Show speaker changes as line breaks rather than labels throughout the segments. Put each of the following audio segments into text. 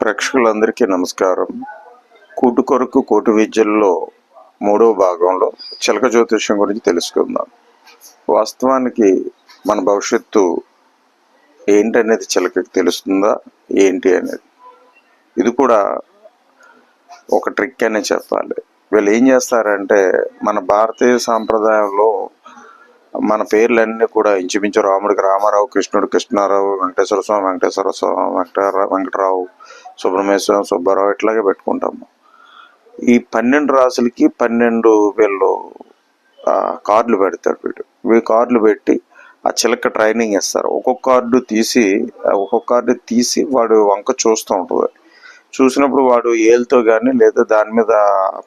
ప్రేక్షకులందరికీ నమస్కారం. కూటు కొరకు కోటు విద్యల్లో మూడో భాగంలో చిలక జ్యోతిష్యం గురించి తెలుసుకుందాం. వాస్తవానికి మన భవిష్యత్తు ఏంటనేది చిలకకి తెలుస్తుందా? ఏంటి అనేది. ఇది కూడా ఒక ట్రిక్ అనే చెప్పాలి. వీళ్ళు ఏం చేస్తారంటే మన భారతీయ సాంప్రదాయంలో మన పేర్లన్నీ కూడా ఇంచుమించు రాముడికి రామారావు కృష్ణుడు కృష్ణారావు వెంకటేశ్వర స్వామి వెంకటేశ్వర స్వామి వెంకట వెంకటరావు సుబ్రహ్మేశ్వరం సుబ్బారావు ఇట్లాగే పెట్టుకుంటాము. ఈ పన్నెండు రాసులకి పన్నెండు వీళ్ళు కార్డులు పెడతాడు వీడు. వీళ్ళు కార్డులు పెట్టి ఆ చిలక ట్రైనింగ్ ఇస్తారు. ఒక్కొక్క కార్డు తీసి ఒక్కొక్క కార్డు తీసి వాడు వంక చూస్తూ ఉంటుంది. చూసినప్పుడు వాడు ఏలుతో కానీ లేదా దాని మీద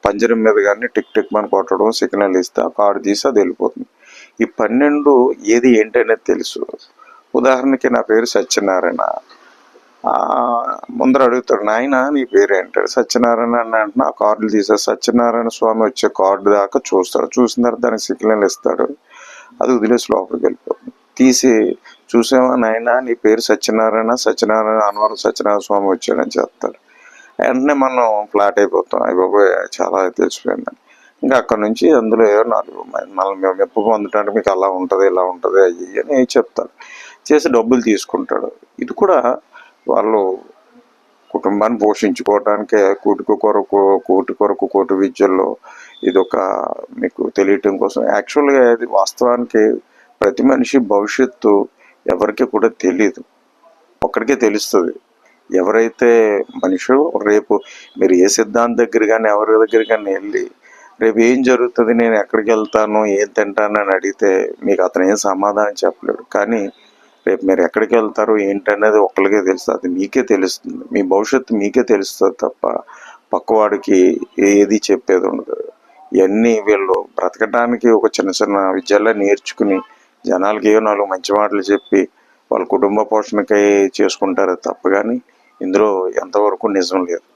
పంజరం మీద కానీ టిక్ టిక్ అని కొట్టడం సిగ్నల్ ఇస్తే ఆ కార్డు తీసి అది వెళ్ళిపోతుంది. ఈ పన్నెండు ఏది ఏంటనేది తెలుసు. ఉదాహరణకి నా పేరు సత్యనారాయణ. ముందర అడుగుతాడు నాయన నీ పేరేంటాడు సత్యనారాయణ అని అంటే ఆ కార్డులు తీసే సత్యనారాయణ స్వామి వచ్చే కార్డు దాకా చూస్తాడు. చూసిన తర్వాత దానికి సిగ్నల్ ఇస్తాడు. అది వదిలేసి లోపలికి వెళ్ళిపోతుంది. తీసి చూసావా నాయన నీ పేరు సత్యనారాయణ సత్యనారాయణ అనవరం సత్యనారాయణ స్వామి వచ్చాడని చెప్తాడు. వెంటనే మనం ఫ్లాట్ అయిపోతాం. అయ్యి బాబోయ్ చాలా తెలిసిపోయిందని ఇంకా అక్కడ నుంచి అందులో ఏదో నాలుగు మళ్ళీ మెప్పు పొందడానికి మీకు అలా ఉంటుంది ఇలా ఉంటుంది అయ్యి అని చెప్తాడు చేసి డబ్బులు తీసుకుంటాడు. ఇది కూడా వాళ్ళు కుటుంబాన్ని పోషించుకోవడానికే కూటికి కొరకు కోటి కొరకు కోటి విద్యల్లో ఇది ఒక మీకు తెలియటం కోసం. యాక్చువల్గా ఇది వాస్తవానికి ప్రతి మనిషి భవిష్యత్తు ఎవరికి కూడా తెలియదు ఒక్కడికే తెలుస్తుంది. ఎవరైతే మనిషి రేపు మీరు ఏ సిద్ధాంత దగ్గర కానీ ఎవరి దగ్గర కానీ వెళ్ళి రేపు ఏం జరుగుతుంది నేను ఎక్కడికి వెళ్తాను ఏం తింటాను అని అడిగితే మీకు అతను ఏం సమాధానం చెప్పలేడు. కానీ రేపు మీరు ఎక్కడికి వెళ్తారు ఏంటనేది ఒక్కరికే తెలుస్తుంది అది మీకే తెలుస్తుంది. మీ భవిష్యత్తు మీకే తెలుస్తుంది తప్ప పక్కవాడికి ఏది చెప్పేది ఉండదు. ఇవన్నీ వీళ్ళు బ్రతకడానికి ఒక చిన్న చిన్న విద్యల్లో నేర్చుకుని జనాలకి ఏవో నాలుగు మంచి మాటలు చెప్పి వాళ్ళ కుటుంబ పోషణకై చేసుకుంటారు తప్ప. కానీ ఇందులో ఎంతవరకు నిజం లేదు.